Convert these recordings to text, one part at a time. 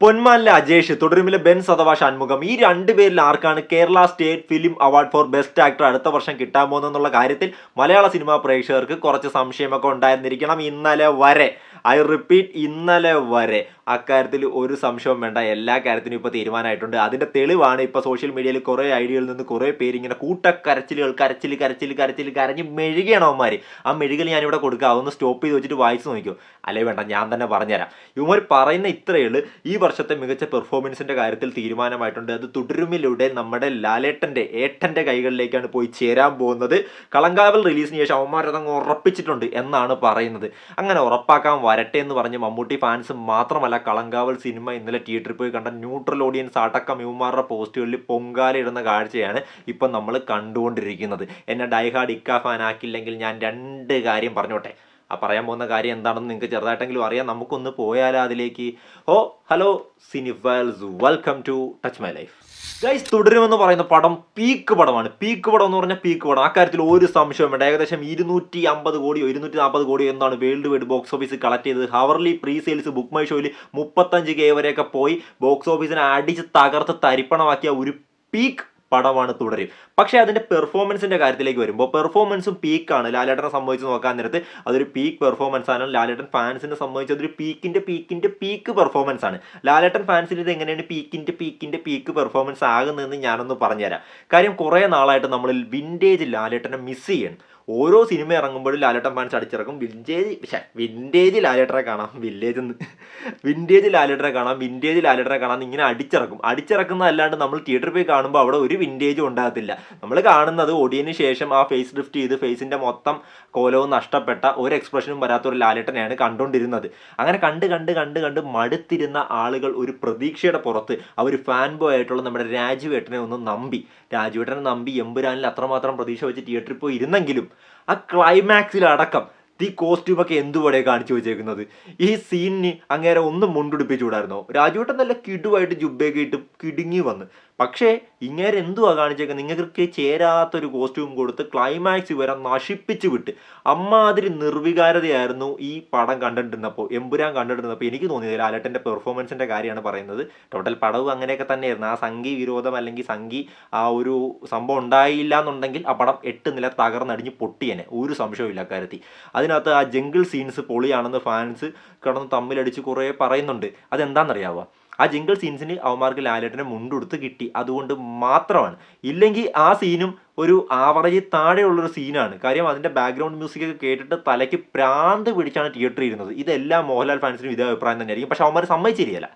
പൊന്മാനിലെ Ajesh തുടരുമിലെ Benz അഥവാ ഷൺമുഖം ഈ രണ്ടുപേരിൽ ആർക്കാണ് Kerala state film award for best actor അടുത്ത വർഷം കിട്ടാൻ പോകുന്നതെന്നുള്ള കാര്യത്തിൽ മലയാള സിനിമാ പ്രേക്ഷകർക്ക് കുറച്ച് സംശയമൊക്കെ ഉണ്ടായിരുന്നിരിക്കണം ഇന്നലെ വരെ. ഐ റിപ്പീറ്റ് ഇന്നലെ വരെ. അക്കാര്യത്തിൽ ഒരു സംശയവും വേണ്ട. എല്ലാ കാര്യത്തിനും ഇപ്പോൾ തീരുമാനമായിട്ടുണ്ട്. അതിന്റെ തെളിവാണ് ഇപ്പോൾ സോഷ്യൽ മീഡിയയിൽ കുറേ ഐഡിയകളിൽ നിന്ന് കുറേ പേര് ഇങ്ങനെ കൂട്ടക്കരച്ചിലുകൾ കരച്ചിൽ കരച്ചിൽ കരച്ചിൽ കരഞ്ഞ് മെഴുകയാണ് ആ മെഴുകൽ ഞാനിവിടെ കൊടുക്കുക അതൊന്ന് സ്റ്റോപ്പ് ചെയ്ത് വെച്ചിട്ട് വായിച്ച് നോക്കിയോ അല്ലേ വേണ്ട ഞാൻ തന്നെ പറഞ്ഞുതരാം. ഇവർ പറയുന്ന ഇത്രയേ ഈ വർഷത്തെ മികച്ച പെർഫോമൻസിന്റെ കാര്യത്തിൽ തീരുമാനമായിട്ടുണ്ട്. അത് തുടരുമിലൂടെ നമ്മുടെ ലാലേട്ടന്റെ ഏട്ടന്റെ കൈകളിലേക്കാണ് പോയി ചേരാൻ പോകുന്നത്. കളങ്കാവൽ റിലീസിന് ശേഷം അവന്മാരതങ്ങ് ഉറപ്പിച്ചിട്ടുണ്ട് എന്നാണ് പറയുന്നത്. അങ്ങനെ ഉറപ്പാക്കാൻ വരട്ടെ എന്ന് പറഞ്ഞ് മമ്മൂട്ടി ഫാൻസ് മാത്രമല്ല കളങ്കാവൽ സിനിമ ഇന്നലെ തിയേറ്ററിൽ പോയി കണ്ട ന്യൂട്രൽ ഓഡിയൻസ് അടക്കം ഇവന്മാരുടെ പോസ്റ്റുകളിൽ പൊങ്കാലയിടുന്ന കാഴ്ചയാണ് ഇപ്പം നമ്മൾ കണ്ടുകൊണ്ടിരിക്കുന്നത്. എന്നെ ഡൈഹാർഡ് ഇക്ക ഫാൻ ആക്കില്ലെങ്കിൽ ഞാൻ രണ്ട് കാര്യം പറഞ്ഞോട്ടെ. ആ പറയാൻ പോകുന്ന കാര്യം എന്താണെന്ന് നിങ്ങൾക്ക് ചെറുതായിട്ടെങ്കിലും അറിയാം. നമുക്കൊന്ന് പോയാലോ അതിലേക്ക്. ഓ hello cinephiles welcome to touch my life guys തുടരുമെന്ന് പറയുന്ന പടം പീക്ക് പടമാണ്. പീക്ക് പടം എന്ന് പറഞ്ഞാൽ പീക്ക് പടം. ആ കാര്യത്തിൽ ഒരു സംശയം വേണ്ട. ഏകദേശം ഇരുന്നൂറ്റി അമ്പത് കോടിയോ ഇരുന്നൂറ്റി നാൽപ്പത് കോടിയോ എന്നാണ് worldwide box office collect ചെയ്തത്. Hourly pre sales book my ഷോയിൽ മുപ്പത്തഞ്ച് കെ വരെയൊക്കെ പോയി. ബോക്സ് ഓഫീസിനെ അടിച്ച് തകർത്ത് തരിപ്പണമാക്കിയ ഒരു പീക്ക് പടമാണ് തുടരും പക്ഷേ അതിന്റെ പെർഫോമൻസിന്റെ കാര്യത്തിലേക്ക് വരുമ്പോൾ പെർഫോമൻസും പീക്കാണ് ലാലേട്ടനെ സംബന്ധിച്ച് നോക്കാൻ നേരത്ത് അതൊരു പീക്ക് പെർഫോമൻസ് ആണ്. ലാലേട്ടൻ ഫാൻസിനെ സംബന്ധിച്ച് അതൊരു പീക്കിന്റെ പീക്കിന്റെ പീക്ക് പെർഫോമൻസ് ആണ്. ലാലേട്ടൻ ഫാൻസിന് ഇത് എങ്ങനെയാണ് പീക്കിന്റെ പീക്കിന്റെ പീക്ക് പെർഫോമൻസ് ആകുന്നതെന്ന് ഞാനൊന്ന് പറഞ്ഞുതരാം. കാര്യം കുറേ നാളായിട്ട് നമ്മൾ വിന്റേജ് ലാലേട്ടനെ മിസ് ചെയ്യണം. ഓരോ സിനിമ ഇറങ്ങുമ്പോഴും ലാലേട്ടൻ പാൻസ് അടിച്ചിറക്കും. വിന്റേജ് പക്ഷേ വിന്റേജ് ലാലേട്ടറെ കാണാം. വില്ലേജ് എന്ന്. വിന്റേജ് ലാലേട്ടറെ കാണാം. വിന്റേജ് ലാലേട്ടറെ കാണാം. ഇങ്ങനെ അടിച്ചിറക്കും. അടിച്ചിറക്കുന്നതല്ലാണ്ട് നമ്മൾ തിയേറ്ററിൽ പോയി കാണുമ്പോൾ അവിടെ ഒരു വിന്റേജും ഉണ്ടാകത്തില്ല. നമ്മൾ കാണുന്നത് ഒടിയതിന് ശേഷം ആ ഫേസ് ലിഫ്റ്റ് ചെയ്ത് ഫേസിന്റെ മൊത്തം കോലവും നഷ്ടപ്പെട്ട ഒരു എക്സ്പ്രഷനും വരാത്ത ഒരു ലാലേട്ടനെയാണ് കണ്ടുകൊണ്ടിരുന്നത്. അങ്ങനെ കണ്ട് കണ്ട് കണ്ട് കണ്ട് മടുത്തിരുന്ന ആളുകൾ ഒരു പ്രതീക്ഷയുടെ പുറത്ത് അവർ ഫാൻ ബോയ് ആയിട്ടുള്ള നമ്മുടെ രാജുവേട്ടനെ ഒന്ന് നമ്പി. രാജുവേട്ടനെ നമ്പി. എമ്പുരാനിൽ അത്രമാത്രം പ്രതീക്ഷ വെച്ച് തിയേറ്ററിൽ പോയി ഇരുന്നെങ്കിലും ആ ക്ലൈമാക്സിലടക്കം ഈ കോസ്റ്റ്യൂമൊക്കെ എന്തുപോലെ കാണിച്ചു വെച്ചേക്കുന്നത്? ഈ സീനിന് അങ്ങേരെ ഒന്നും മുണ്ടുടിപ്പിച്ചുകൂടായിരുന്നോ രാജുവേട്ടൻ നല്ല കിടുവായിട്ട് ജുബയൊക്കെ ഇട്ട് കിടുങ്ങി വന്ന്. പക്ഷേ ഇങ്ങേരെ എന്തുവാ കാണിച്ചേക്കുന്നത്? നിങ്ങൾക്ക് ചേരാത്തൊരു കോസ്റ്റ്യൂം കൊടുത്ത് ക്ലൈമാക്സ് വരെ നശിപ്പിച്ചു വിട്ട്. അമ്മാതിരി നിർവികാരതയായിരുന്നു ഈ പടം കണ്ടിട്ടിരുന്നപ്പോൾ എമ്പുരാൻ കണ്ടിട്ടിരുന്നപ്പോൾ എനിക്ക് തോന്നിയത് ലാലേട്ടന്റെ പെർഫോമൻസിന്റെ കാര്യമാണ് പറയുന്നത്. ടോട്ടൽ പടവും അങ്ങനെയൊക്കെ തന്നെയായിരുന്നു. ആ സംഘി വിരോധം അല്ലെങ്കിൽ സംഘി ആ ഒരു സംഭവം ഉണ്ടായില്ല എന്നുണ്ടെങ്കിൽ ആ പടം എട്ട് നില തകർന്നടിഞ്ഞ് പൊട്ടിയനെ. ഒരു സംശയവും അക്കാര്യത്തിൽ അതിനകത്ത് ആ ജംഗിൾ സീൻസ് പൊളിയാണെന്ന് ഫാൻസ് കിടന്ന് തമ്മിലടിച്ച് കുറേ പറയുന്നുണ്ട്. അതെന്താണെന്നറിയാവുക ആ ജിങ്കിൾ സീൻസിന് അവന്മാർക്ക് ലാലേട്ടനെ മുണ്ടുടുത്ത് കിട്ടി. അതുകൊണ്ട് മാത്രമാണ്. ഇല്ലെങ്കിൽ ആ സീനും ഒരു ആവറേജ് താഴെയുള്ളൊരു സീനാണ്. കാര്യം അതിന്റെ ബാക്ക്ഗ്രൗണ്ട് മ്യൂസിക് ഒക്കെ കേട്ടിട്ട് തലയ്ക്ക് പ്രാന്ത് പിടിച്ചാണ് തിയേറ്ററിൽ ഇരുന്നത്. ഇതെല്ലാം മോഹൻലാൽ ഫാൻസിനും ഇതേ അഭിപ്രായം തന്നെയായിരിക്കും. പക്ഷെ അവന്മാർ സമ്മതിച്ചിരിയല്ല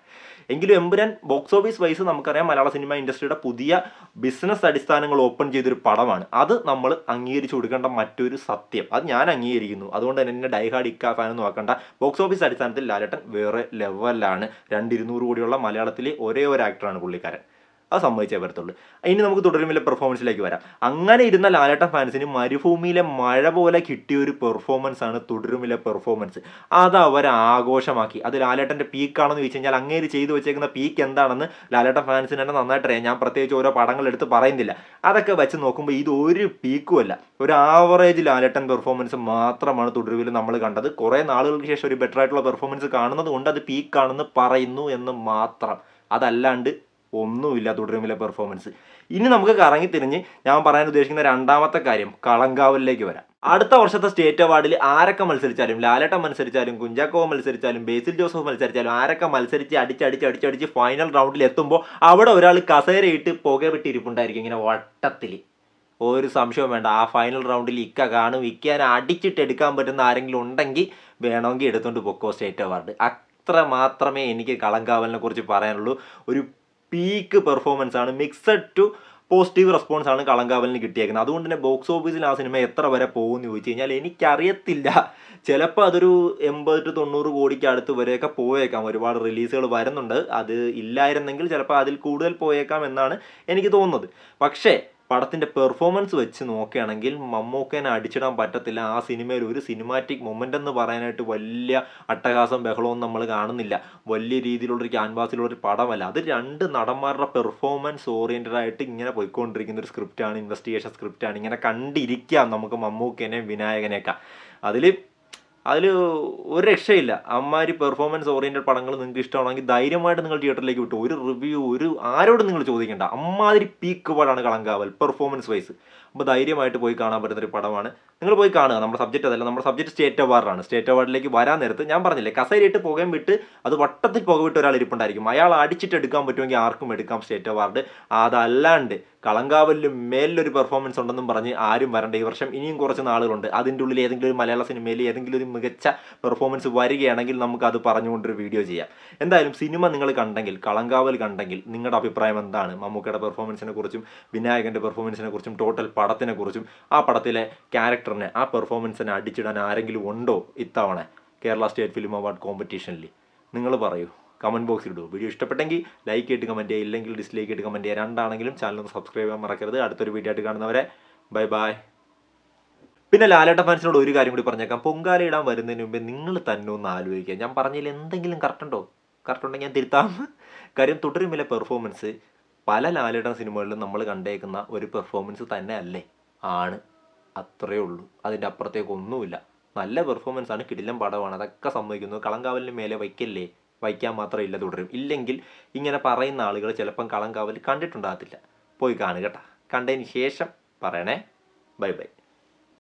എങ്കിലും എമ്പുരാൻ ബോക്സ് ഓഫീസ് വൈസ് നമുക്കറിയാം മലയാള സിനിമ ഇൻഡസ്ട്രിയുടെ പുതിയ ബിസിനസ് അടിസ്ഥാനങ്ങൾ ഓപ്പൺ ചെയ്തൊരു പടമാണ്. അത് നമ്മൾ അംഗീകരിച്ചു കൊടുക്കേണ്ട മറ്റൊരു സത്യം. അത് ഞാൻ അംഗീകരിക്കുന്നു. അതുകൊണ്ട് തന്നെ എന്നെ ഡൈഹാഡ് ഇക്ക ഫാൻ എന്ന് നോക്കണ്ട ബോക്സ് ഓഫീസ് അടിസ്ഥാനത്തിൽ ലാലേട്ടൻ വേറെ ലെവലാണ് രണ്ടിരുന്നൂറ് കോടിയുള്ള മലയാളത്തിലെ ഒരേ ഒരു ആക്ടറാണ് പുള്ളിക്കാരൻ. അത് സമ്മതിച്ചേ വരത്തുള്ളൂ. ഇനി നമുക്ക് തുടരുമില്ല പെർഫോമൻസിലേക്ക് വരാം. അങ്ങനെ ഇരുന്ന ലാലേട്ടൻ ഫാൻസിന് മരുഭൂമിയിലെ മഴ പോലെ കിട്ടിയ ഒരു പെർഫോമൻസ് ആണ് തുടരുമില്ല പെർഫോമൻസ് അത് അവർ ആഘോഷമാക്കി. അത് ലാലേട്ടന്റെ പീക്കാണെന്ന് ചോദിച്ചു കഴിഞ്ഞാൽ അങ്ങേര് ചെയ്തു വെച്ചേക്കുന്ന പീക്ക് എന്താണെന്ന് ലാലേട്ടൻ ഫാൻസിന് തന്നെ നന്നായിട്ടറിയാം. ഞാൻ പ്രത്യേകിച്ച് ഓരോ പടങ്ങൾ എടുത്ത് പറയുന്നില്ല. അതൊക്കെ വെച്ച് നോക്കുമ്പോൾ ഇത് ഒരു പീക്കും അല്ല. ഒരു ആവറേജ് ലാലേട്ടൻ പെർഫോമൻസ് മാത്രമാണ് തുടരുവിൽ നമ്മൾ കണ്ടത്. കുറേ നാളുകൾക്ക് ശേഷം ഒരു ബെറ്റർ ആയിട്ടുള്ള പെർഫോമൻസ് കാണുന്നത് കൊണ്ട് അത് പീക്കാണെന്ന് പറയുന്നു എന്ന് മാത്രം. അതല്ലാണ്ട് ഒന്നുമില്ല തുടരുമില്ല പെർഫോമൻസ് ഇനി നമുക്ക് കറങ്ങി തിരിഞ്ഞ് ഞാൻ പറയാൻ ഉദ്ദേശിക്കുന്ന രണ്ടാമത്തെ കാര്യം കളങ്കാവലിലേക്ക് വരാം. അടുത്ത വർഷത്തെ സ്റ്റേറ്റ് അവാർഡിൽ ആരൊക്കെ മത്സരിച്ചാലും ലാലേട്ടൻ മത്സരിച്ചാലും കുഞ്ചാക്കോ മത്സരിച്ചാലും ബേസിൽ ജോസഫ് മത്സരിച്ചാലും ആരൊക്കെ മത്സരിച്ച് അടിച്ചടിച്ച് അടിച്ചടിച്ച് ഫൈനൽ റൗണ്ടിൽ എത്തുമ്പോൾ അവിടെ ഒരാൾ കസേരയിട്ട് പുക വിട്ടിരിപ്പുണ്ടായിരിക്കും ഇങ്ങനെ വട്ടത്തിൽ ഒരു സംശയവും വേണ്ട ആ ഫൈനൽ റൗണ്ടിൽ ഇക്ക കാണും ഇക്കാൻ അടിച്ചിട്ട് എടുക്കാൻ പറ്റുന്ന ആരെങ്കിലും ഉണ്ടെങ്കിൽ വേണമെങ്കിൽ എടുത്തുകൊണ്ട് പൊക്കോ സ്റ്റേറ്റ് അവാർഡ് അത്ര മാത്രമേ എനിക്ക് കളങ്കാവലിനെ കുറിച്ച് പറയാനുള്ളൂ. ഒരു പീക്ക് പെർഫോമൻസ് ആണ്. മിക്സഡ് ടു പോസിറ്റീവ് റെസ്പോൺസ് ആണ് കളങ്കാവലിന് കിട്ടിയേക്കുന്നത്. അതുകൊണ്ട് തന്നെ ബോക്സ് ഓഫീസിൽ ആ സിനിമ എത്ര വരെ പോകുമെന്ന് ചോദിച്ചു കഴിഞ്ഞാൽ എനിക്കറിയത്തില്ല. ചിലപ്പോൾ അതൊരു എൺപത് ടു തൊണ്ണൂറ് കോടിക്ക് അടുത്ത് വരെയൊക്കെ പോയേക്കാം. ഒരുപാട് റിലീസുകൾ വരുന്നുണ്ട്. അത് ഇല്ലായിരുന്നെങ്കിൽ ചിലപ്പോൾ അതിൽ കൂടുതൽ പോയേക്കാം എന്നാണ് എനിക്ക് തോന്നുന്നത്. പക്ഷേ പടത്തിന്റെ പെർഫോമൻസ് വെച്ച് നോക്കുകയാണെങ്കിൽ മമ്മൂക്കേനെ അടിച്ചിടാൻ പറ്റത്തില്ല. ആ സിനിമയിൽ ഒരു സിനിമാറ്റിക് മൊമെന്റ് എന്ന് പറയാനായിട്ട് വലിയ അട്ടഹാസം ബഹളവും നമ്മൾ കാണുന്നില്ല. വലിയ രീതിയിലുള്ളൊരു ക്യാൻവാസിലുള്ളൊരു പടമല്ല. അത് രണ്ട് നടന്മാരുടെ പെർഫോമൻസ് ഓറിയന്റഡ് ആയിട്ട് ഇങ്ങനെ പോയിക്കൊണ്ടിരിക്കുന്ന ഒരു സ്ക്രിപ്റ്റാണ് ഇൻവെസ്റ്റിഗേഷൻ സ്ക്രിപ്റ്റാണ് ഇങ്ങനെ കണ്ടിരിക്കാം നമുക്ക് മമ്മൂക്കേനെയും വിനായകനെയൊക്കെ. അതിൽ അതിൽ ഒരു രക്ഷയില്ല. അമ്മാരി പെർഫോമൻസ് ഓറിയന്റഡ് പടങ്ങൾ നിങ്ങൾക്ക് ഇഷ്ടമാണെങ്കിൽ ധൈര്യമായിട്ട് നിങ്ങൾ തിയേറ്ററിലേക്ക് വിട്ടു. ഒരു റിവ്യൂ ഒരു ആരോടും നിങ്ങൾ ചോദിക്കേണ്ട. അമ്മാതിരി പീക്ക് പാടാണ് കളങ്കാവൽ പെർഫോമൻസ് വൈസ് അപ്പോൾ ധൈര്യമായിട്ട് പോയി കാണാൻ പറ്റുന്ന ഒരു പടമാണ്. നിങ്ങൾ പോയി കാണുക. നമ്മുടെ സബ്ജക്റ്റ് അതല്ല. നമ്മുടെ സബ്ജക്റ്റ് സ്റ്റേറ്റ് അവാർഡാണ് സ്റ്റേറ്റ് അവാർഡിലേക്ക് വരാൻ നേരത്ത് ഞാൻ പറഞ്ഞില്ലേ കസേരയിട്ട് പുകയും വിട്ട് അത് വട്ടത്തിൽ പുക വിട്ട് ഒരാൾ ഇരിപ്പുണ്ടായിരിക്കും. അയാൾ അടിച്ചിട്ട് എടുക്കാൻ പറ്റുമെങ്കിൽ ആർക്കും എടുക്കാം സ്റ്റേറ്റ് അവാർഡ് അതല്ലാണ്ട് കളങ്കാവലിലും മേലിലൊരു പെർഫോമൻസ് ഉണ്ടെന്നും പറഞ്ഞ് ആരും വരണ്ട. ഈ വർഷം ഇനിയും കുറച്ച് നാളുകളുണ്ട്. അതിന്റെ ഉള്ളിൽ ഏതെങ്കിലും ഒരു മലയാള സിനിമയിൽ ഏതെങ്കിലും ഒരു മികച്ച പെർഫോമൻസ് വരികയാണെങ്കിൽ നമുക്ക് അത് പറഞ്ഞുകൊണ്ടൊരു വീഡിയോ ചെയ്യാം. എന്തായാലും സിനിമ നിങ്ങൾ കണ്ടെങ്കിൽ കളങ്കാവൽ കണ്ടെങ്കിൽ നിങ്ങളുടെ അഭിപ്രായം എന്താണ്? മമ്മൂക്കയുടെ പെർഫോമൻസിനെ കുറിച്ചും വിനായകന്റെ പെർഫോമൻസിനെ കുറിച്ചും ടോട്ടൽ പടത്തിനെ കുറിച്ചും ആ പടത്തിലെ ക്യാരക്ടറിനെ ആ പെർഫോമൻസിനെ അടിച്ചിടാൻ ആരെങ്കിലും ഉണ്ടോ ഇത്തവണ കേരള സ്റ്റേറ്റ് ഫിലിം അവാർഡ് കോമ്പറ്റീഷനിൽ നിങ്ങൾ പറയൂ. കമന്റ് ബോക്സിൽ ഇടൂ. വീഡിയോ ഇഷ്ടപ്പെട്ടെങ്കിൽ ലൈക്ക് ചെയ്തിട്ട് കമന്റ് ചെയ്യുക. ഇല്ലെങ്കിൽ ഡിസ്ലൈക്ക് ചെയ്തിട്ട് കമന്റ് ചെയ്യുക. രണ്ടാണെങ്കിലും ചാനൽ ഒന്ന് സബ്സ്ക്രൈബ് ചെയ്യാൻ മറക്കരുത്. അടുത്തൊരു വീഡിയോ ആയിട്ട് കാണുന്നവരെ ബൈ ബൈ പിന്നെ ലാലേട്ട ഫാൻസിനോട് ഒരു കാര്യം കൂടി പറഞ്ഞേക്കാം. പൊങ്കാല ഇടാൻ വരുന്നതിന് മുമ്പേ നിങ്ങൾ തന്നെ ഒന്ന് ആലോചിക്കുക. ഞാൻ പറഞ്ഞതിൽ എന്തെങ്കിലും കറക്റ്റ് ഉണ്ടോ? കറക്റ്റ് ഉണ്ടെങ്കിൽ ഞാൻ തിരുത്താം. കാര്യം തുടരുമില്ല പെർഫോമൻസ് പല ലാലേട്ടൻ സിനിമകളിലും നമ്മൾ കണ്ടേക്കുന്ന ഒരു പെർഫോമൻസ് തന്നെ അല്ലേ ആണ്. അത്രയേ ഉള്ളൂ. അതിന്റെ അപ്പുറത്തേക്ക് ഒന്നുമില്ല. നല്ല പെർഫോമൻസ് ആണ്. കിടിലം പടമാണ്. അതൊക്കെ സമ്മതിക്കുന്നു കളങ്കാവലിന് മേലെ വയ്ക്കല്ലേ? വയ്ക്കാൻ മാത്രം ഇല്ല തുടരും. ഇല്ലെങ്കിൽ ഇങ്ങനെ പറയുന്ന ആളുകൾ ചിലപ്പം കളങ്കാവൽ കണ്ടിട്ടുണ്ടാകത്തില്ല. പോയി കാണുക കണ്ടതിന് ശേഷം പറയണേ. Bye bye.